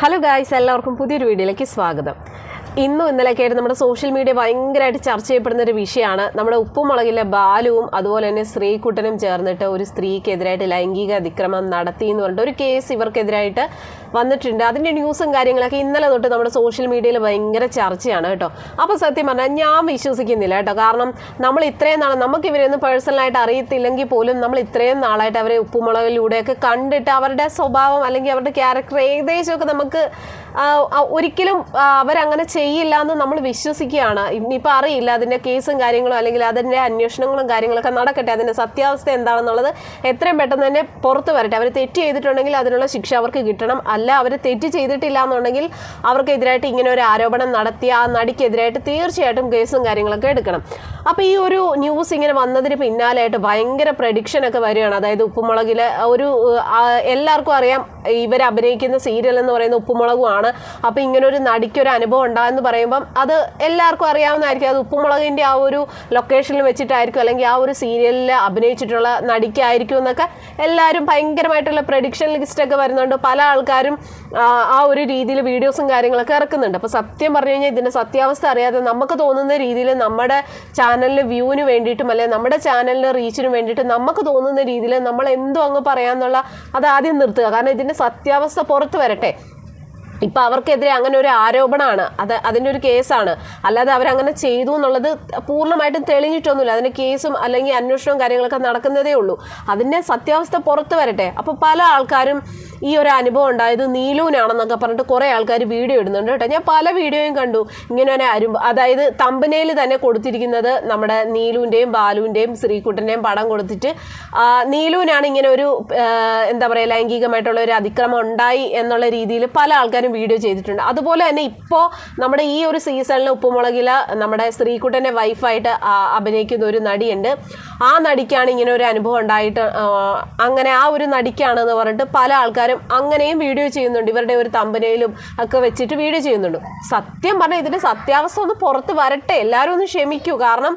Hello guys എല്ലാവർക്കും പുതിയൊരു വീഡിയോയിലേക്ക് സ്വാഗതം. ഇന്നും ഇന്നലെയൊക്കെ ആയിട്ട് നമ്മുടെ സോഷ്യൽ മീഡിയ ഭയങ്കരമായിട്ട് ചർച്ച ചെയ്യപ്പെടുന്ന ഒരു വിഷയമാണ്. നമ്മുടെ ഉപ്പുമുളകിലെ ബാലുവും അതുപോലെ തന്നെ ശ്രീകുട്ടനും ചേർന്നിട്ട് ഒരു സ്ത്രീക്കെതിരായിട്ട് ലൈംഗിക അതിക്രമം നടത്തി എന്ന് പറഞ്ഞിട്ട് ഒരു കേസ് ഇവർക്കെതിരായിട്ട് വന്നിട്ടുണ്ട്. അതിന്റെ ന്യൂസും കാര്യങ്ങളൊക്കെ ഇന്നലെ തൊട്ട് നമ്മുടെ സോഷ്യൽ മീഡിയയിൽ ഭയങ്കര ചർച്ചയാണ് കേട്ടോ. അപ്പോൾ സത്യം പറഞ്ഞാൽ ഞാൻ വിശ്വസിക്കുന്നില്ല കേട്ടോ. കാരണം നമ്മൾ ഇത്രയും നാൾ നമുക്ക് ഇവരെയൊന്നും പേഴ്സണലായിട്ട് അറിയത്തില്ലെങ്കിൽ പോലും നമ്മൾ ഇത്രയും നാളായിട്ട് അവരെ ഉപ്പുമുളകിലൂടെയൊക്കെ കണ്ടിട്ട് അവരുടെ സ്വഭാവം അല്ലെങ്കിൽ അവരുടെ ക്യാരക്ടർ ഏകദേശമൊക്കെ നമുക്ക് ഒരിക്കലും അവരങ്ങനെ ചെയ്യില്ല എന്ന് നമ്മൾ വിശ്വസിക്കുകയാണ്. ഇനിയിപ്പോൾ അറിയില്ല അതിന്റെ കേസും കാര്യങ്ങളും അല്ലെങ്കിൽ അതിന്റെ അന്വേഷണങ്ങളും കാര്യങ്ങളൊക്കെ നടക്കട്ടെ. അതിന്റെ സത്യാവസ്ഥ എന്താണെന്നുള്ളത് എത്രയും പെട്ടെന്ന് തന്നെ പുറത്ത് വരട്ടെ. അവർ തെറ്റ് ചെയ്തിട്ടുണ്ടെങ്കിൽ അതിനുള്ള ശിക്ഷ അവർക്ക് കിട്ടണം. അല്ല അവർ തെറ്റ് ചെയ്തിട്ടില്ല എന്നുണ്ടെങ്കിൽ അവർക്കെതിരായിട്ട് ഇങ്ങനെ ഒരു ആരോപണം നടത്തിയ ആ നടിക്കെതിരായിട്ട് തീർച്ചയായിട്ടും കേസും കാര്യങ്ങളൊക്കെ എടുക്കണം. അപ്പോൾ ഈ ഒരു ന്യൂസ് ഇങ്ങനെ വന്നതിന് പിന്നാലെയായിട്ട് ഭയങ്കര പ്രഡിക്ഷൻ ഒക്കെ വരികയാണ്. അതായത് ഉപ്പുമുളകിൽ ഒരു എല്ലാവർക്കും അറിയാം ഇവർ അഭിനയിക്കുന്ന സീരിയൽ എന്ന് പറയുന്ന ഉപ്പുമുളകുമാണ്. അപ്പോൾ ഇങ്ങനെ ഒരു നടിക്കൊരു അനുഭവം ഉണ്ടാകുമെന്ന് പറയുമ്പം അത് എല്ലാവർക്കും അറിയാവുന്നതായിരിക്കും. അത് ഉപ്പുമുളകിന്റെ ആ ഒരു ലൊക്കേഷനിൽ വെച്ചിട്ടായിരിക്കും അല്ലെങ്കിൽ ആ ഒരു സീരിയലിൽ അഭിനയിച്ചിട്ടുള്ള നടിക്കായിരിക്കും എന്നൊക്കെ എല്ലാവരും ഭയങ്കരമായിട്ടുള്ള പ്രഡിക്ഷൻ ലിസ്റ്റൊക്കെ വരുന്നുണ്ട്. പല ആൾക്കാരും ആ, ആ ഒരു രീതിയിൽ വീഡിയോസും കാര്യങ്ങളൊക്കെ ഇറക്കുന്നുണ്ട്. അപ്പോൾ സത്യം പറഞ്ഞു കഴിഞ്ഞാൽ ഇതിന്റെ സത്യാവസ്ഥ അറിയാതെ നമുക്ക് തോന്നുന്ന രീതിയിൽ നമ്മുടെ ചാനലിന് വ്യൂവിന് വേണ്ടിയിട്ടും അല്ലെങ്കിൽ നമ്മുടെ ചാനലിന് റീച്ചിന് വേണ്ടിയിട്ട് നമുക്ക് തോന്നുന്ന രീതിയിൽ നമ്മൾ എന്തോ അങ്ങ് പറയാമെന്നുള്ള അത് ആദ്യം നിർത്തുക. കാരണം ഇതിന്റെ സത്യാവസ്ഥ പുറത്ത് വരട്ടെ. ഇപ്പം അവർക്കെതിരെ അങ്ങനെ ഒരു ആരോപണമാണ് അത് അതിന്റെ ഒരു കേസാണ്. അല്ലാതെ അവരങ്ങനെ ചെയ്തു എന്നുള്ളത് പൂർണമായിട്ടും തെളിഞ്ഞിട്ടൊന്നുമില്ല. അതിന്റെ കേസും അല്ലെങ്കിൽ അന്വേഷണവും കാര്യങ്ങളൊക്കെ നടക്കുന്നതേ ഉള്ളൂ. അതിന്റെ സത്യാവസ്ഥ പുറത്ത് വരട്ടെ. അപ്പോൾ പല ആൾക്കാരും ഈ ഒരു അനുഭവം ഉണ്ടായത് നീലൂനാണെന്നൊക്കെ പറഞ്ഞിട്ട് കുറേ ആൾക്കാർ വീഡിയോ ഇടുന്നുണ്ട് കേട്ടോ. ഞാൻ പല വീഡിയോയും കണ്ടു. ഇങ്ങനെ ഒരു അരു അതായത് തമ്പനയിൽ തന്നെ കൊടുത്തിരിക്കുന്നത് നമ്മുടെ നീലുവിന്റെയും ബാലുവിന്റെയും ശ്രീകുട്ടന്റെയും പടം കൊടുത്തിട്ട് നീലുവിനാണ് ഇങ്ങനെ ഒരു എന്താ പറയുക ലൈംഗികമായിട്ടുള്ള ഒരു അതിക്രമം ഉണ്ടായി എന്നുള്ള രീതിയിൽ പല ആൾക്കാരും വീഡിയോ ചെയ്തിട്ടുണ്ട്. അതുപോലെ തന്നെ ഇപ്പോൾ നമ്മുടെ ഈ ഒരു സീസണിൽ ഉപ്പുമുളകിൽ നമ്മുടെ ശ്രീകുട്ടന്റെ വൈഫായിട്ട് അഭിനയിക്കുന്ന ഒരു നടിയുണ്ട്. ആ നടിക്കാണ് ഇങ്ങനെ ഒരു അനുഭവം ഉണ്ടായിട്ട് അങ്ങനെ ആ ഒരു നടിക്കാണെന്ന് പറഞ്ഞിട്ട് പല ആൾക്കാരും അങ്ങനെയും വീഡിയോ ചെയ്യുന്നുണ്ട്. ഇവരുടെ ഒരു തമ്പനയിലും ഒക്കെ വെച്ചിട്ട് വീഡിയോ ചെയ്യുന്നുണ്ട്. സത്യം പറഞ്ഞാൽ ഇതിന്റെ സത്യാവസ്ഥ ഒന്ന് പുറത്ത് വരട്ടെ. എല്ലാവരും ഒന്ന് ക്ഷമിക്കൂ. കാരണം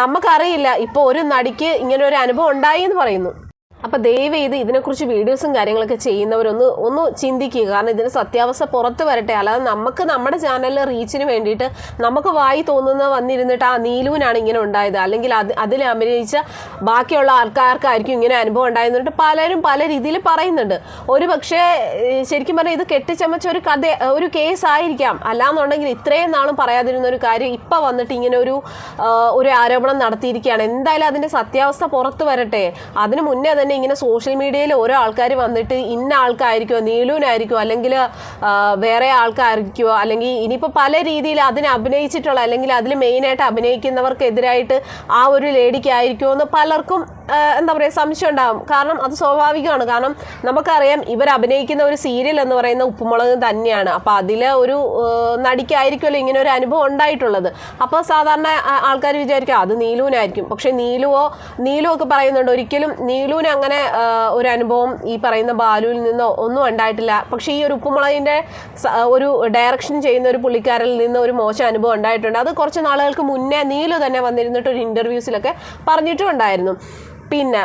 നമുക്കറിയില്ല ഇപ്പോൾ ഒരു നടിക്ക് ഇങ്ങനെ ഒരു അനുഭവം ഉണ്ടായി എന്ന് പറയുന്നു. അപ്പോൾ ദയവ് ചെയ്ത് ഇതിനെക്കുറിച്ച് വീഡിയോസും കാര്യങ്ങളൊക്കെ ചെയ്യുന്നവരൊന്ന് ഒന്ന് ചിന്തിക്കുക. കാരണം ഇതിന്റെ സത്യാവസ്ഥ പുറത്ത് വരട്ടെ. അല്ലാതെ നമുക്ക് നമ്മുടെ ചാനലിൽ റീച്ചിന് വേണ്ടിയിട്ട് നമുക്ക് വായി തോന്നുന്ന വന്നിരുന്നിട്ട് ആ നീലുവിനാണ് ഇങ്ങനെ ഉണ്ടായത്. അല്ലെങ്കിൽ അത് അതിൽ അഭിനയിച്ച ബാക്കിയുള്ള ആൾക്കാർക്കായിരിക്കും ഇങ്ങനെ അനുഭവം ഉണ്ടായിരുന്നിട്ട് പലരും പല രീതിയിൽ പറയുന്നുണ്ട്. ഒരു പക്ഷേ ശരിക്കും പറഞ്ഞാൽ ഇത് കെട്ടിച്ചമച്ച ഒരു കഥ ഒരു കേസ് ആയിരിക്കാം. അല്ലാന്നുണ്ടെങ്കിൽ ഇത്രയും നാളും പറയാതിരുന്ന ഒരു കാര്യം ഇപ്പം വന്നിട്ട് ഇങ്ങനെ ഒരു ഒരു ആരോപണം നടത്തിയിരിക്കുകയാണ്. എന്തായാലും അതിന്റെ സത്യാവസ്ഥ പുറത്ത് വരട്ടെ. അതിന് മുന്നേ തന്നെ ഇങ്ങനെ സോഷ്യൽ മീഡിയയിൽ ഓരോ ആൾക്കാർ വന്നിട്ട് ഇന്ന ആൾക്കായിരിക്കുമോ നീലൂനായിരിക്കുമോ അല്ലെങ്കിൽ വേറെ ആൾക്കായിരിക്കുമോ അല്ലെങ്കിൽ ഇനിയിപ്പോൾ പല രീതിയിൽ അതിനെ അഭിനയിച്ചിട്ടുള്ള അല്ലെങ്കിൽ അതിൽ മെയിനായിട്ട് അഭിനയിക്കുന്നവർക്കെതിരായിട്ട് ആ ഒരു ലേഡിക്കായിരിക്കുമോ എന്ന് പലർക്കും എന്താ പറയുക സംശയം ഉണ്ടാകും കാരണം അത് സ്വാഭാവികമാണ്. കാരണം നമുക്കറിയാം ഇവർ അഭിനയിക്കുന്ന ഒരു സീരിയൽ എന്ന് പറയുന്ന ഉപ്പുമുളക് തന്നെയാണ്. അപ്പോൾ അതിൽ ഒരു നടിക്കായിരിക്കുമല്ലോ ഇങ്ങനെ ഒരു അനുഭവം ഉണ്ടായിട്ടുള്ളത്. അപ്പോൾ സാധാരണ ആൾക്കാർ വിചാരിക്കും അത് നീലുവിനായിരിക്കും. പക്ഷേ നീലുവോ നീലു ഒക്കെ പറയുന്നുണ്ട് ഒരിക്കലും നീലുവിന് അങ്ങനെ ഒരു അനുഭവം ഈ പറയുന്ന ബാലുവിൽ നിന്നോ ഒന്നും ഉണ്ടായിട്ടില്ല. പക്ഷേ ഈ ഒരു ഉപ്പുമുളകിന്റെ ഒരു ഡയറക്ഷൻ ചെയ്യുന്ന ഒരു പുള്ളിക്കാരിൽ നിന്ന് ഒരു മോശം അനുഭവം ഉണ്ടായിട്ടുണ്ട്. അത് കുറച്ച് നാളുകൾക്ക് മുന്നേ നീലു തന്നെ വന്നിരുന്നിട്ട് ഒരു ഇന്റർവ്യൂസിലൊക്കെ പറഞ്ഞിട്ടും ഉണ്ടായിരുന്നു പിന്നെ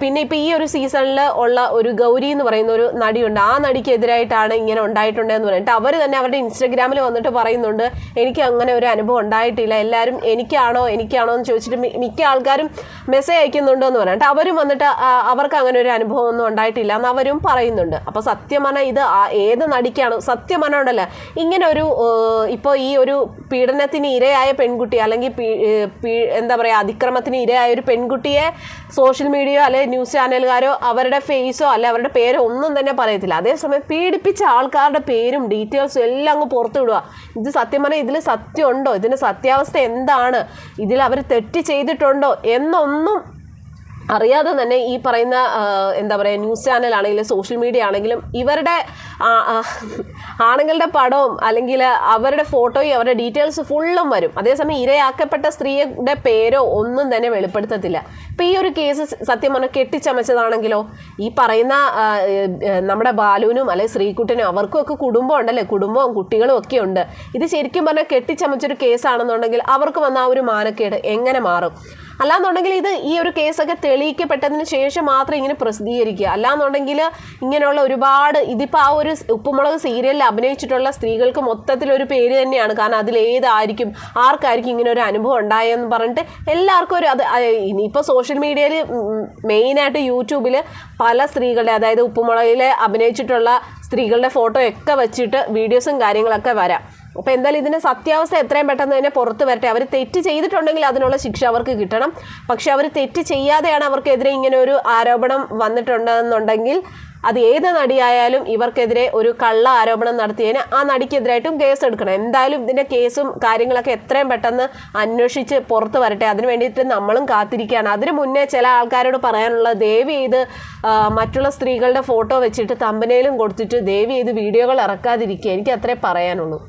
പിന്നെ ഇപ്പം ഈ ഒരു സീസണിൽ ഉള്ള ഒരു ഗൗരി എന്ന് പറയുന്ന ഒരു നടിയുണ്ട്. ആ നടിക്കെതിരായിട്ടാണ് ഇങ്ങനെ ഉണ്ടായിട്ടുണ്ടെന്ന് പറഞ്ഞിട്ട് അവർ തന്നെ അവരുടെ ഇൻസ്റ്റഗ്രാമിൽ വന്നിട്ട് പറയുന്നുണ്ട് എനിക്ക് അങ്ങനെ ഒരു അനുഭവം ഉണ്ടായിട്ടില്ല. എല്ലാവരും എനിക്കാണോ എനിക്കാണോ എന്ന് ചോദിച്ചിട്ട് മിക്ക ആൾക്കാരും മെസ്സേജ് അയക്കുന്നുണ്ടോ എന്ന് പറഞ്ഞിട്ട് അവരും വന്നിട്ട് അവർക്ക് അങ്ങനെ ഒരു അനുഭവം ഒന്നും ഉണ്ടായിട്ടില്ല എന്ന് അവരും പറയുന്നുണ്ട്. അപ്പോൾ സത്യം പറഞ്ഞാൽ ഇത് ഏത് നടിക്കാണ് സത്യം ഉണ്ടല്ലോ ഇങ്ങനെ ഒരു ഇപ്പോൾ ഈ ഒരു പീഡനത്തിന് ഇരയായ പെൺകുട്ടി അല്ലെങ്കിൽ എന്താ പറയുക അതിക്രമത്തിന് ഇരയായ ഒരു പെൺകുട്ടിയെ സോഷ്യൽ മീഡിയയോ അല്ലെ ന്യൂസ് ചാനലുകാരോ അവരുടെ ഫേസോ അല്ലെ അവരുടെ പേരോ ഒന്നും തന്നെ പറയത്തില്ല. അതേസമയം പീഡിപ്പിച്ച ആൾക്കാരുടെ പേരും ഡീറ്റെയിൽസും എല്ലാം അങ്ങ് പുറത്തു വിടുക ഇത് സത്യം പറഞ്ഞാൽ ഇതിൽ സത്യമുണ്ടോ? ഇതിന്റെ സത്യാവസ്ഥ എന്താണ്? ഇതിൽ അവർ തെറ്റ് ചെയ്തിട്ടുണ്ടോ? എന്നൊന്നും അറിയാതെ തന്നെ ഈ പറയുന്ന എന്താ പറയുക ന്യൂസ് ചാനലാണെങ്കിലും സോഷ്യൽ മീഡിയ ആണെങ്കിലും ഇവരുടെ ആണുങ്ങളുടെ പടവും അല്ലെങ്കിൽ അവരുടെ ഫോട്ടോയും അവരുടെ ഡീറ്റെയിൽസ് ഫുള്ളും വരും. അതേസമയം ഇരയാക്കപ്പെട്ട സ്ത്രീയുടെ പേരോ ഒന്നും തന്നെ വെളിപ്പെടുത്തത്തില്ല. ഇപ്പം ഈ ഒരു കേസ് സത്യം പറഞ്ഞാൽ കെട്ടിച്ചമച്ചതാണെങ്കിലോ ഈ പറയുന്ന നമ്മുടെ ബാലുവിനും അല്ലെങ്കിൽ ശ്രീകുട്ടനും അവർക്കും ഒക്കെ കുടുംബം ഉണ്ടല്ലേ? കുടുംബവും കുട്ടികളും ഒക്കെ ഉണ്ട്. ഇത് ശരിക്കും പറഞ്ഞാൽ കെട്ടിച്ചമച്ചൊരു കേസാണെന്നുണ്ടെങ്കിൽ അവർക്ക് വന്ന ആ ഒരു മാനക്കേട് എങ്ങനെ മാറും? അല്ലാന്നുണ്ടെങ്കിൽ ഇത് ഈ ഒരു കേസൊക്കെ തെളിയിക്കപ്പെട്ടതിന് ശേഷം മാത്രം ഇങ്ങനെ പ്രസിദ്ധീകരിക്കുക. അല്ലാന്നുണ്ടെങ്കിൽ ഇങ്ങനെയുള്ള ഒരുപാട് ഇതിപ്പോൾ ആ ഒരു ഉപ്പുമുളക് സീരിയലിൽ അഭിനയിച്ചിട്ടുള്ള സ്ത്രീകൾക്ക് മൊത്തത്തിൽ ഒരു പേര് തന്നെയാണ്. കാരണം അതിൽ ഏതായിരിക്കും ആർക്കായിരിക്കും ഇങ്ങനെ ഒരു അനുഭവം ഉണ്ടായെന്ന് പറഞ്ഞിട്ട് എല്ലാവർക്കും ഒരു അത് ഇനിയിപ്പോൾ സോഷ്യൽ മീഡിയയിൽ മെയിനായിട്ട് യൂട്യൂബിൽ പല സ്ത്രീകളുടെ അതായത് ഉപ്പുമുളകിൽ അഭിനയിച്ചിട്ടുള്ള സ്ത്രീകളുടെ ഫോട്ടോ ഒക്കെ വെച്ചിട്ട് വീഡിയോസും കാര്യങ്ങളൊക്കെ വരാം. അപ്പോൾ എന്തായാലും ഇതിന്റെ സത്യാവസ്ഥ എത്രയും പെട്ടെന്ന് തന്നെ പുറത്ത് വരട്ടെ. അവർ തെറ്റ് ചെയ്തിട്ടുണ്ടെങ്കിൽ അതിനുള്ള ശിക്ഷ അവർക്ക് കിട്ടണം. പക്ഷെ അവർ തെറ്റ് ചെയ്യാതെയാണ് അവർക്കെതിരെ ഇങ്ങനെ ഒരു ആരോപണം വന്നിട്ടുണ്ടെന്നുണ്ടെങ്കിൽ അത് ഏത് നടിയായാലും ഇവർക്കെതിരെ ഒരു കള്ള ആരോപണം നടത്തിയതിന് ആ നടിക്കെതിരായിട്ടും കേസ് എടുക്കണം. എന്തായാലും ഇതിന്റെ കേസും കാര്യങ്ങളൊക്കെ എത്രയും പെട്ടെന്ന് അന്വേഷിച്ച് പുറത്ത് വരട്ടെ. അതിന് വേണ്ടിയിട്ട് നമ്മളും കാത്തിരിക്കുകയാണ്. അതിന് മുന്നേ ചില ആൾക്കാരോട് പറയാനുള്ള ദേവി ചെയ്ത് മറ്റുള്ള സ്ത്രീകളുടെ ഫോട്ടോ വെച്ചിട്ട് തമ്പനയിലും കൊടുത്തിട്ട് ദേവി ചെയ്ത് വീഡിയോകൾ ഇറക്കാതിരിക്കുക. എനിക്ക് അത്രേ പറയാനുള്ളൂ.